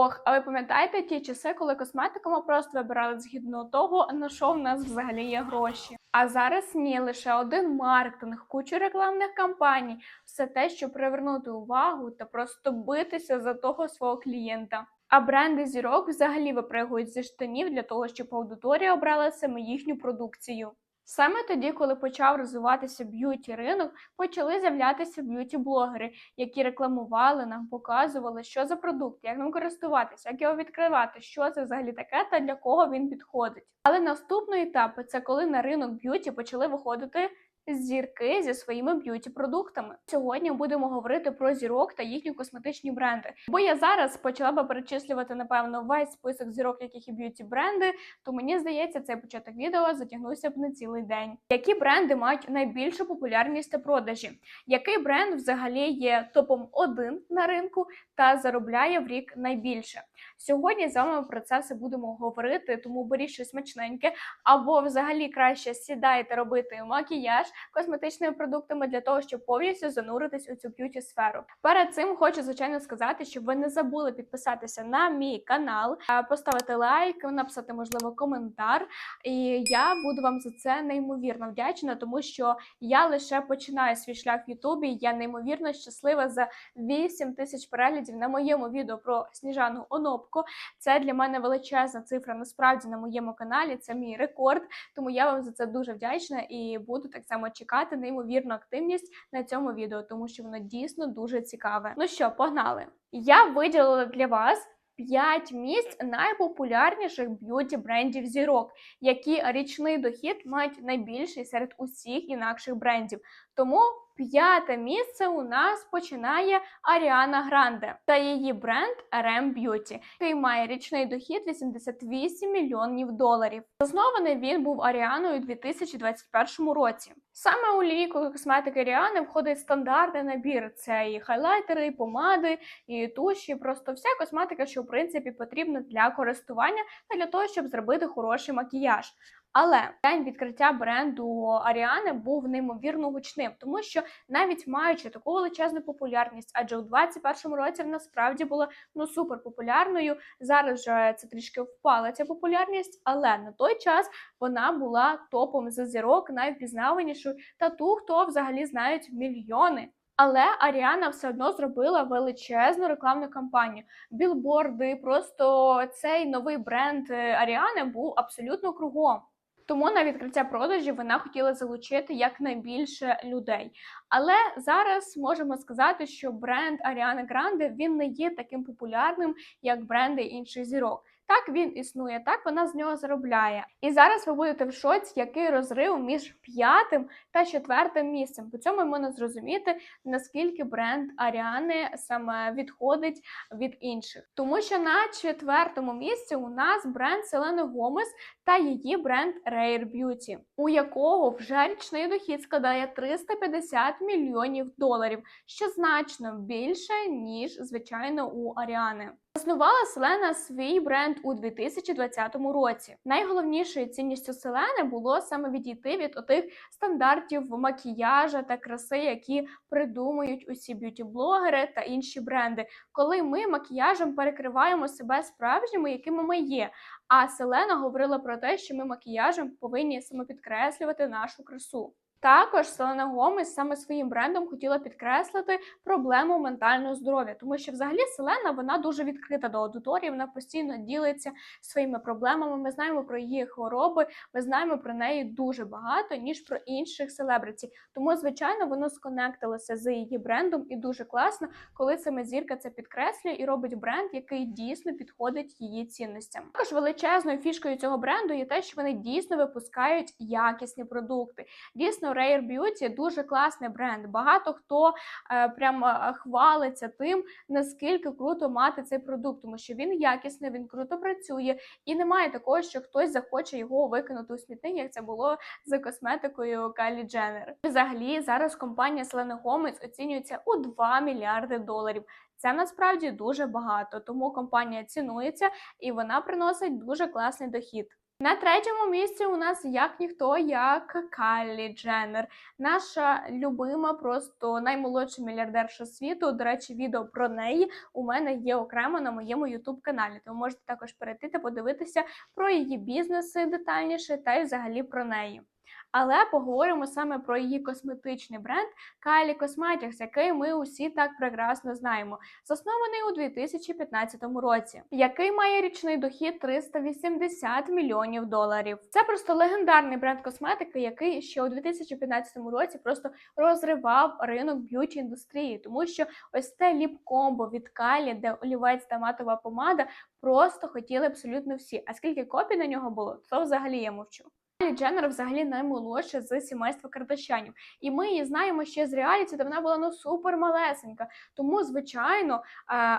Ох, а ви пам'ятаєте ті часи, коли косметику ми просто вибирали згідно того, на що в нас взагалі є гроші? А зараз ні, лише один маркетинг, кучу рекламних кампаній, все те, щоб привернути увагу та просто битися за того свого клієнта. А бренди зірок взагалі випригують зі штанів для того, щоб аудиторія обрала саме їхню продукцію. Саме тоді, коли почав розвиватися б'юті ринок, почали з'являтися б'юті-блогери, які рекламували нам, показували, що за продукт, як ним користуватися, як його відкривати, що це взагалі таке та для кого він підходить. Але наступний етап це коли на ринок б'юті почали виходити зірки зі своїми б'юті-продуктами. Сьогодні будемо говорити про зірок та їхні косметичні бренди. Бо я зараз почала би перечислювати напевно весь список зірок, яких є б'юті-бренди, то мені здається, цей початок відео затягнувся б на цілий день. Які бренди мають найбільшу популярність та продажі? Який бренд взагалі є топом 1 на ринку та заробляє в рік найбільше? Сьогодні з вами про це все будемо говорити, тому беріть щось смачненьке, або взагалі краще сідайте робити макіяж косметичними продуктами для того, щоб повністю зануритись у цю б'юті сферу. Перед цим хочу звичайно сказати, щоб ви не забули підписатися на мій канал, поставити лайк, написати можливо коментар. І я буду вам за це неймовірно вдячна, тому що я лише починаю свій шлях в Ютубі. Я неймовірно щаслива за 8 тисяч переглядів на моєму відео про сніжану онопку. Це для мене величезна цифра. Насправді на моєму каналі це мій рекорд. Тому я вам за це дуже вдячна і буду так само чекати неймовірну активність на цьому відео, тому що воно дійсно дуже цікаве. Ну що, погнали! Я виділила для вас. 5 місць найпопулярніших б'юті брендів зірок, які річний дохід мають найбільший серед усіх інакших брендів. Тому п'яте місце у нас починає Аріана Гранде та її бренд RM Beauty, який має річний дохід 88 мільйонів доларів. Заснований він був Аріаною у 2021 році. Саме у лінійку косметики Аріани входить стандартний набір: це і хайлайтери, і помади, і туші, просто вся косметика, що в принципі потрібна для користування та для того, щоб зробити хороший макіяж. Але день відкриття бренду Аріани був неймовірно гучним, тому що навіть маючи таку величезну популярність, адже у 2021 році вона справді була ну супер популярною. Зараз же це трішки впала ця популярність, але на той час вона була топом за зірок, найвпізнаванішою та ту, хто взагалі знають мільйони. Але Аріана все одно зробила величезну рекламну кампанію. Білборди, просто цей новий бренд е, Аріани був абсолютно кругом. Тому на відкриття продажів вона хотіла залучити якнайбільше людей. Але зараз можемо сказати, що бренд Аріани Гранде він не є таким популярним, як бренди інших зірок. Так він існує, так вона з нього заробляє. І зараз ви будете в шоці, який розрив між п'ятим та четвертим місцем. По цьому можна зрозуміти, наскільки бренд Аріани саме відходить від інших. Тому що на четвертому місці у нас бренд Селени Гомес та її бренд Rare Beauty, у якого вже річний дохід складає 350 мільйонів доларів, що значно більше ніж звичайно у Аріани. Заснувала Селена свій бренд у 2020 році. Найголовнішою цінністю Селени було саме відійти від отих стандартів макіяжа та краси, які придумують усі б'юті-блогери та інші бренди, коли ми макіяжем перекриваємо себе справжніми, якими ми є. А Селена говорила про те, що ми макіяжем повинні самопідкреслювати нашу красу. Також Селена Гомес саме своїм брендом хотіла підкреслити проблему ментального здоров'я, тому що взагалі Селена вона дуже відкрита до аудиторії, вона постійно ділиться своїми проблемами. Ми знаємо про її хвороби, ми знаємо про неї дуже багато ніж про інших селебриті. Тому, звичайно, воно сконектилося з її брендом, і дуже класно, коли саме зірка це підкреслює і робить бренд, який дійсно підходить її цінностям. Також величезною фішкою цього бренду є те, що вони дійсно випускають якісні продукти. Дійсно. Rare Beauty дуже класний бренд. Багато хто е, прям е, хвалиться тим, наскільки круто мати цей продукт, тому що він якісний, він круто працює, і немає такого, що хтось захоче його викинути у смітник, як це було з косметикою Кайлі Дженнер. Взагалі зараз компанія Selena Gomez оцінюється у 2 мільярди доларів. Це насправді дуже багато, тому компанія цінується і вона приносить дуже класний дохід. На третьому місці у нас як ніхто, як Кайлі Дженнер, наша любима, просто наймолодша мільярдерша світу. До речі, відео про неї у мене є окремо на моєму youtube каналі. Тому можете також перейти та подивитися про її бізнеси детальніше та й взагалі про неї. Але поговоримо саме про її косметичний бренд Kylie Cosmetics, який ми усі так прекрасно знаємо, заснований у 2015 році, який має річний дохід 380 мільйонів доларів. Це просто легендарний бренд косметики, який ще у 2015 році просто розривав ринок б'юті індустрії, тому що ось те ліп-комбо від Kylie, де олівець та матова помада, просто хотіли абсолютно всі. А скільки копій на нього було, то взагалі я мовчу. Дженнер взагалі наймолодша з сімейства Кардашянів. І ми її знаємо ще з реаліті, де вона була ну супер малесенька. Тому, звичайно, е,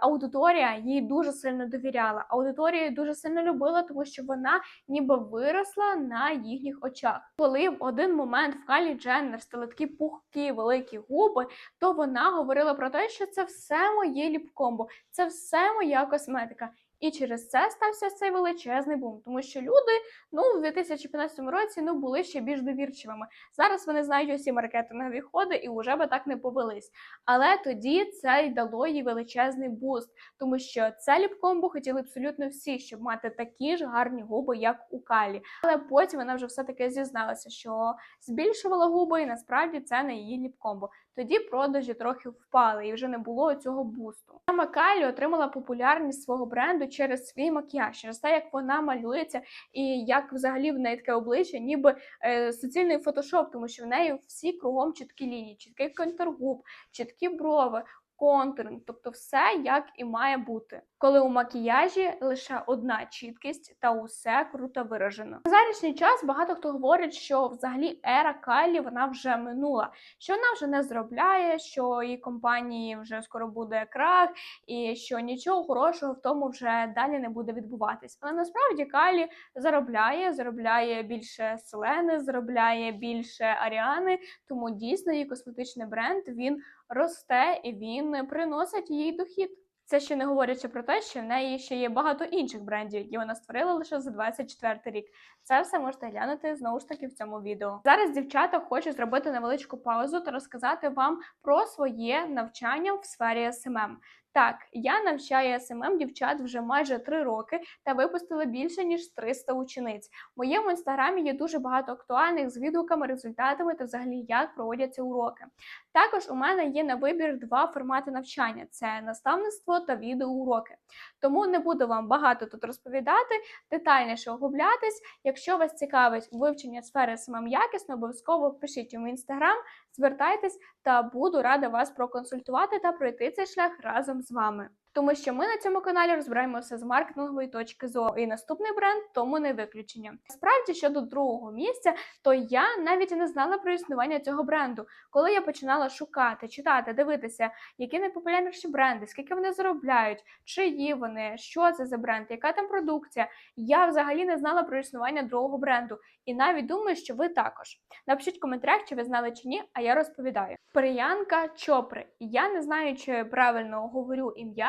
аудиторія їй дуже сильно довіряла. Аудиторія її дуже сильно любила, тому що вона ніби виросла на їхніх очах. Коли в один момент в Кайлі Дженнер стали такі пухкі великі губи, то вона говорила про те, що це все моє ліпкомбо, це все моя косметика. І через це стався цей величезний бум, тому що люди ну в 2015 році ну були ще більш довірчивими. Зараз вони знають усі маркетингові ходи і вже би так не повелись. Але тоді це й дало їй величезний буст, тому що це ліпкомбо хотіли абсолютно всі, щоб мати такі ж гарні губи, як у Калі. Але потім вона вже все таки зізналася, що збільшувала губи, і насправді це не її ліпкомбо. Тоді продажі трохи впали і вже не було цього бусту. Саме Кайлі отримала популярність свого бренду через свій макіяж, через те, як вона малюється, і як взагалі в неї таке обличчя, ніби е, суцільний фотошоп, тому що в неї всі кругом чіткі лінії, чіткий контргуб, чіткі брови. Контуринг, тобто все як і має бути, коли у макіяжі лише одна чіткість та усе круто виражено. На зарічний час багато хто говорить, що взагалі ера Кайлі вона вже минула, що вона вже не заробляє, що її компанії вже скоро буде крах, і що нічого хорошого в тому вже далі не буде відбуватись. Але насправді Кайлі заробляє, заробляє більше Селени, заробляє більше Аріани, тому дійсно її косметичний бренд він росте і він приносить їй дохід. Це ще не говорячи про те, що в неї ще є багато інших брендів, які вона створила лише за 24 рік. Це все можете глянути знову ж таки в цьому відео. Зараз дівчата хочу зробити невеличку паузу та розказати вам про своє навчання в сфері СММ. Так, я навчаю СММ дівчат вже майже 3 роки та випустила більше ніж 300 учениць. В моєму інстаграмі є дуже багато актуальних з відгуками, результатами та взагалі як проводяться уроки. Також у мене є на вибір два формати навчання: це наставництво та відеоуроки. Тому не буду вам багато тут розповідати, детальніше оглублятись. Якщо вас цікавить вивчення сфери СММ якісно, обов'язково пишіть у мій інстаграм, звертайтесь та буду рада вас проконсультувати та пройти цей шлях разом з вами. Тому що ми на цьому каналі розбираємо все з маркетингової точки зору. І наступний бренд тому не виключення. Справді щодо другого місця, то я навіть не знала про існування цього бренду. Коли я починала шукати, читати, дивитися, які найпопулярніші бренди, скільки вони заробляють, чиї вони, що це за бренд, яка там продукція. Я взагалі не знала про існування другого бренду. І навіть думаю, що ви також. Напишіть в коментарях, чи ви знали чи ні, а я розповідаю. Приянка Чопри. Я не знаю, чи правильно говорю ім'я.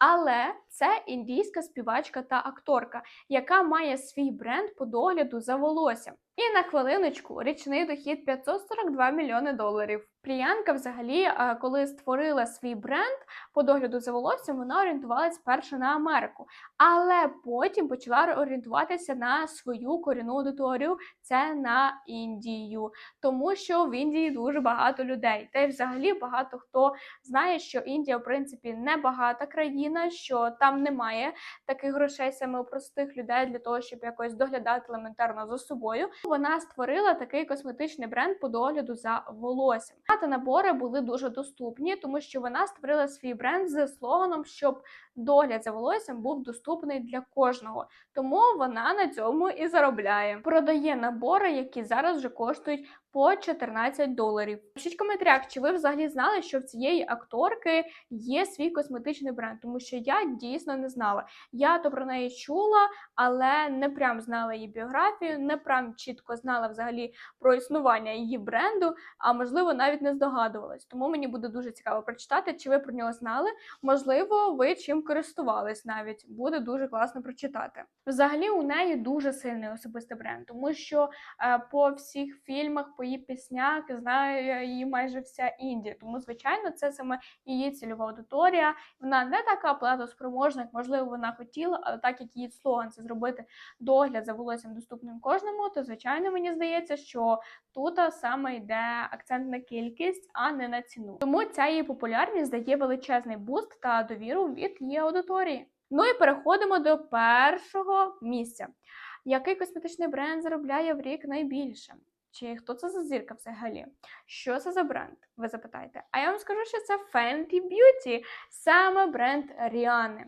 Але це індійська співачка та акторка, яка має свій бренд по догляду за волоссям. І на хвилиночку річний дохід 542 мільйони доларів. Пріянка, взагалі, е, коли створила свій бренд по догляду за волоссям, вона орієнтувалась перше на Америку, але потім почала орієнтуватися на свою корінну аудиторію, це на Індію, тому що в Індії дуже багато людей. Та й взагалі багато хто знає, що Індія, в принципі, не багата країна, що там немає таких грошей саме у простих людей для того, щоб якось доглядати елементарно за собою. Вона створила такий косметичний бренд по догляду за волоссям. Та набори були дуже доступні, тому що вона створила свій бренд з слоганом, щоб догляд за волоссям був доступний для кожного. Тому вона на цьому і заробляє. Продає набори, які зараз вже коштують по 14 доларів. Пишіть в коментарях, чи ви взагалі знали, що в цієї акторки є свій косметичний бренд, тому що я дійсно не знала. Я то про неї чула, але не прям знала її біографію, не прям чітко знала взагалі про існування її бренду, а можливо навіть не здогадувалась. Тому мені буде дуже цікаво прочитати, чи ви про нього знали. Можливо, ви чим користувались навіть буде дуже класно прочитати. Взагалі, у неї дуже сильний особистий бренд, тому що е, по всіх фільмах, по її піснях знає її майже вся Індія. Тому, звичайно, це саме її цільова аудиторія. Вона не така платоспроможна, як можливо вона хотіла, але так як її слоган це зробити догляд за волоссям доступним кожному, то звичайно мені здається, що тут саме йде акцент на кількість, а не на ціну. Тому ця її популярність дає величезний буст та довіру від її аудиторії. Ну і переходимо до першого місця. Який косметичний бренд заробляє в рік найбільше? Чи хто це за зірка взагалі? Що це за бренд? Ви запитаєте? А я вам скажу, що це Fenty Beauty, саме бренд Ріани.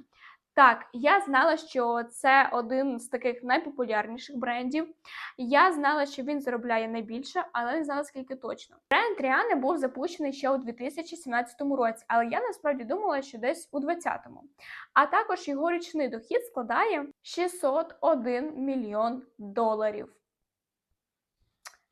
Так, я знала, що це один з таких найпопулярніших брендів. Я знала, що він заробляє найбільше, але не знала скільки точно. Бренд Ріани був запущений ще у 2017 році, але я насправді думала, що десь у 2020-му. А також його річний дохід складає 601 мільйон доларів.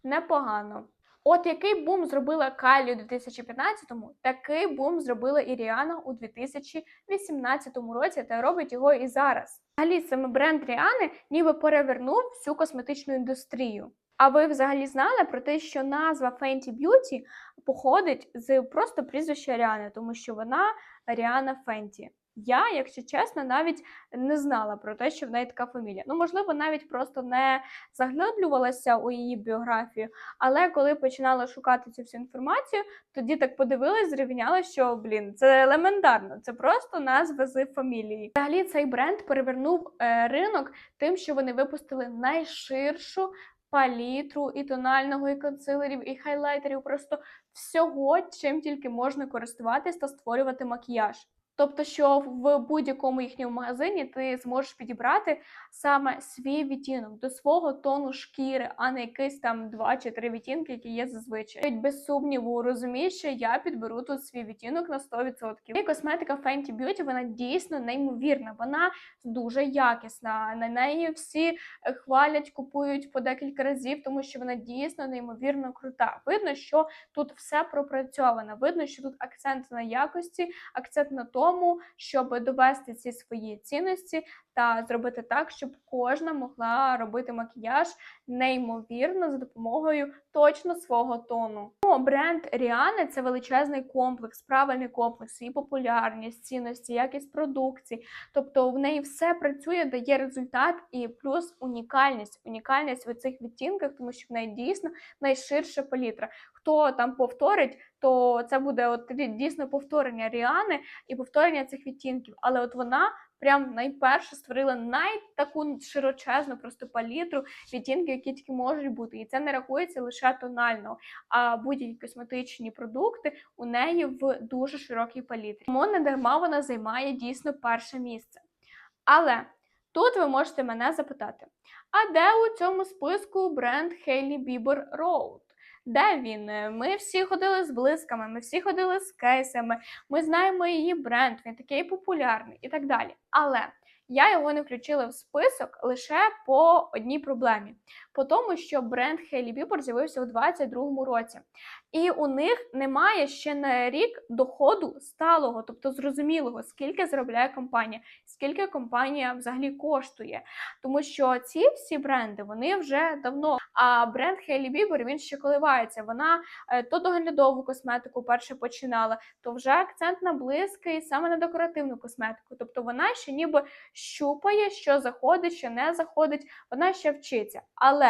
Непогано. От який бум зробила Кайлі у 2015-му, такий бум зробила і Ріана у 2018 році та робить його і зараз. Взагалі саме бренд Ріани ніби перевернув всю косметичну індустрію. А ви взагалі знали про те, що назва Fenty Beauty походить з просто прізвища Ріани, тому що вона Ріана Фенті. Я, якщо чесно, навіть не знала про те, що в неї така фамілія. Ну, можливо, навіть просто не заглиблювалася у її біографію. Але коли починала шукати цю всю інформацію, тоді так подивилась, зрівняла, що блін, це елементарно, це просто назва з фамілії. Взагалі цей бренд перевернув е, ринок тим, що вони випустили найширшу. Палітру і тонального, і консилерів, і хайлайтерів, просто всього, чим тільки можна користуватись та створювати макіяж. Тобто, що в будь-якому їхньому магазині ти зможеш підібрати саме свій відтінок до свого тону шкіри, а не якийсь там два чи три відтінки, які є зазвичай. Навіть без сумніву розумієш, що я підберу тут свій відтінок на 100%. І косметика Fenty Beauty, вона дійсно неймовірна, вона дуже якісна. На неї всі е, хвалять, купують по декілька разів, тому що вона дійсно неймовірно крута. Видно, що тут все пропрацьовано. Видно, що тут акцент на якості, акцент на тому тому, щоб довести ці свої цінності та зробити так, щоб кожна могла робити макіяж неймовірно за допомогою точно свого тону. Ну, бренд Ріани це величезний комплекс, правильний комплекс, і популярність, цінності, якість продукції. Тобто в неї все працює, дає результат і плюс унікальність. Унікальність в цих відтінках, тому що в неї дійсно найширша палітра. Хто там повторить, то це буде от дійсно повторення Ріани і повторення цих відтінків. Але от вона прям найперше створила найтаку широчезну просто палітру відтінків, які тільки можуть бути. І це не рахується лише тонально, а будь-які косметичні продукти у неї в дуже широкій палітрі. Тому не дарма вона займає дійсно перше місце. Але тут ви можете мене запитати: а де у цьому списку бренд Hailey Bieber Road? Де він? Ми всі ходили з блисками, ми всі ходили з кейсами, ми знаємо її бренд, він такий популярний і так далі. Але я його не включила в список лише по одній проблемі: по тому, що бренд Hailey Bieber з'явився у 2022 році. І у них немає ще на рік доходу сталого, тобто зрозумілого, скільки заробляє компанія, скільки компанія взагалі коштує. Тому що ці всі бренди вони вже давно. А бренд Hailey Bieber, він ще коливається. Вона е, то доглядову косметику перше починала, то вже акцент на блиски і саме на декоративну косметику. Тобто вона ще ніби щупає, що заходить, що не заходить. Вона ще вчиться. Але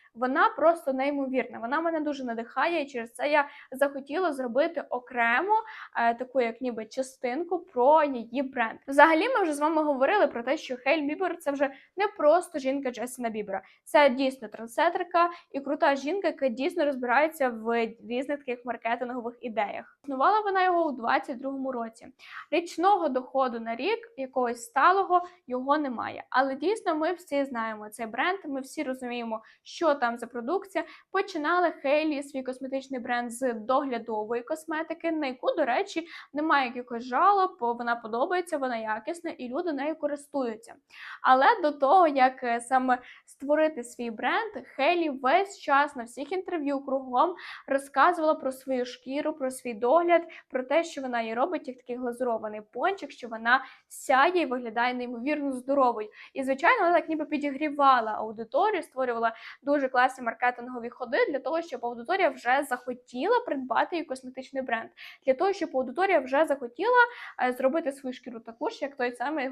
вона просто неймовірна. Вона мене дуже надихає, і через це я захотіла зробити окремо е, таку, як ніби частинку про її бренд. Взагалі, ми вже з вами говорили про те, що Хейль Бібер це вже не просто жінка Джесіна Бібера. Це дійсно трансетерка і крута жінка, яка дійсно розбирається в різних таких маркетингових ідеях. Існувала вона його у 22-му році. Річного доходу на рік якогось сталого його немає. Але дійсно ми всі знаємо цей бренд. Ми всі розуміємо, що там за продукція. Починали Хейлі свій косметичний бренд з доглядової косметики, на яку, до речі, немає якихось жалоб, вона подобається, вона якісна, і люди нею користуються. Але до того, як е, саме створити свій бренд, Хейлі весь час на всіх інтерв'ю кругом розказувала про свою шкіру, про свій догляд, про те, що вона їй робить як такий глазурований пончик, що вона сяє і виглядає неймовірно здоровою. І звичайно, вона так ніби підігрівала аудиторію, створювала дуже класні маркетингові ходи для того, щоб аудиторія вже захотіла придбати її косметичний бренд, для того, щоб аудиторія вже захотіла е, зробити свою шкіру таку ж, як той самий е,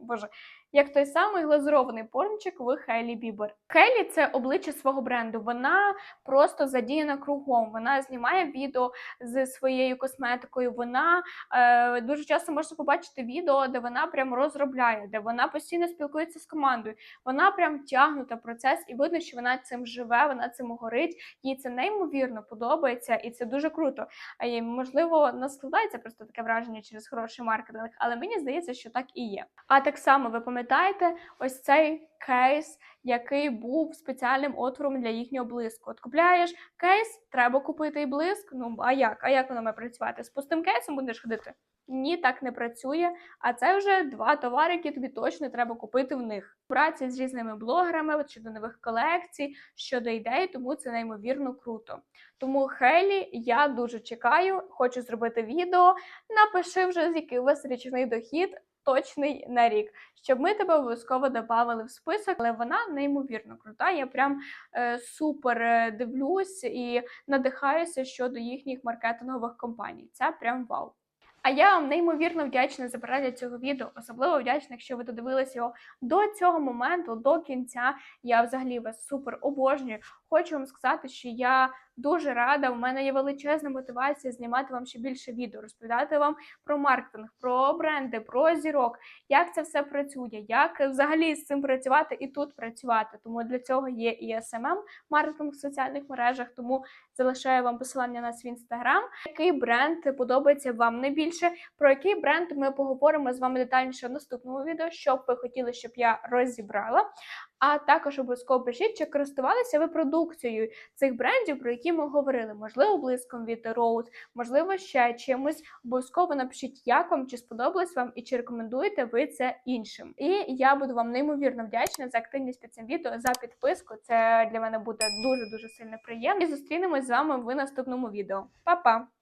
боже, як той самий глазурований пончик в Хейлі Бібер. Хейлі це обличчя свого бренду. Вона просто задіяна кругом. Вона знімає відео з своєю косметикою. Вона е, дуже часто можна побачити відео, де вона прям розробляє, де вона постійно спілкується з командою. Вона прям тягнута процес, і видно, що вона цим живе, вона цим горить. Їй це неймовірно подобається, і це дуже круто. А їй, можливо, не складається просто таке враження через хороший маркетинг, але мені здається, що так і є. А так само ви пам'ятаєте ось цей кейс, який був спеціальним отвором для їхнього блиску. От купляєш кейс, треба купити і блиск. Ну а як? А як воно має працювати? З пустим кейсом будеш ходити? Ні, так не працює. А це вже два товари, які тобі точно треба купити в них. Праця з різними блогерами от щодо нових колекцій, щодо ідей, тому це неймовірно круто. Тому Хелі, я дуже чекаю, хочу зробити відео. Напиши вже, з який у вас річний дохід. Точний на рік, щоб ми тебе обов'язково додавали в список, але вона неймовірно крута. Я прям е, супер е, дивлюсь і надихаюся щодо їхніх маркетингових компаній. Це прям вау. А я вам неймовірно вдячна за перегляд цього відео. Особливо вдячна, якщо ви додивилися його до цього моменту, до кінця. Я взагалі вас супер обожнюю. Хочу вам сказати, що я дуже рада. У мене є величезна мотивація знімати вам ще більше відео, розповідати вам про маркетинг, про бренди, про зірок, як це все працює, як взагалі з цим працювати і тут працювати. Тому для цього є і SMM, маркетинг в соціальних мережах. Тому залишаю вам посилання на свій інстаграм. Який бренд подобається вам найбільше? Про який бренд ми поговоримо з вами детальніше в наступному відео, що б ви хотіли, щоб я розібрала. А також обов'язково пишіть, чи користувалися ви продукцією цих брендів, про які ми говорили. Можливо, блиском від Rose, можливо, ще чимось. Обов'язково напишіть, як вам, чи сподобалось вам і чи рекомендуєте ви це іншим. І я буду вам неймовірно вдячна за активність під цим відео, за підписку. Це для мене буде дуже дуже сильно приємно. І зустрінемось з вами в наступному відео. Па-па!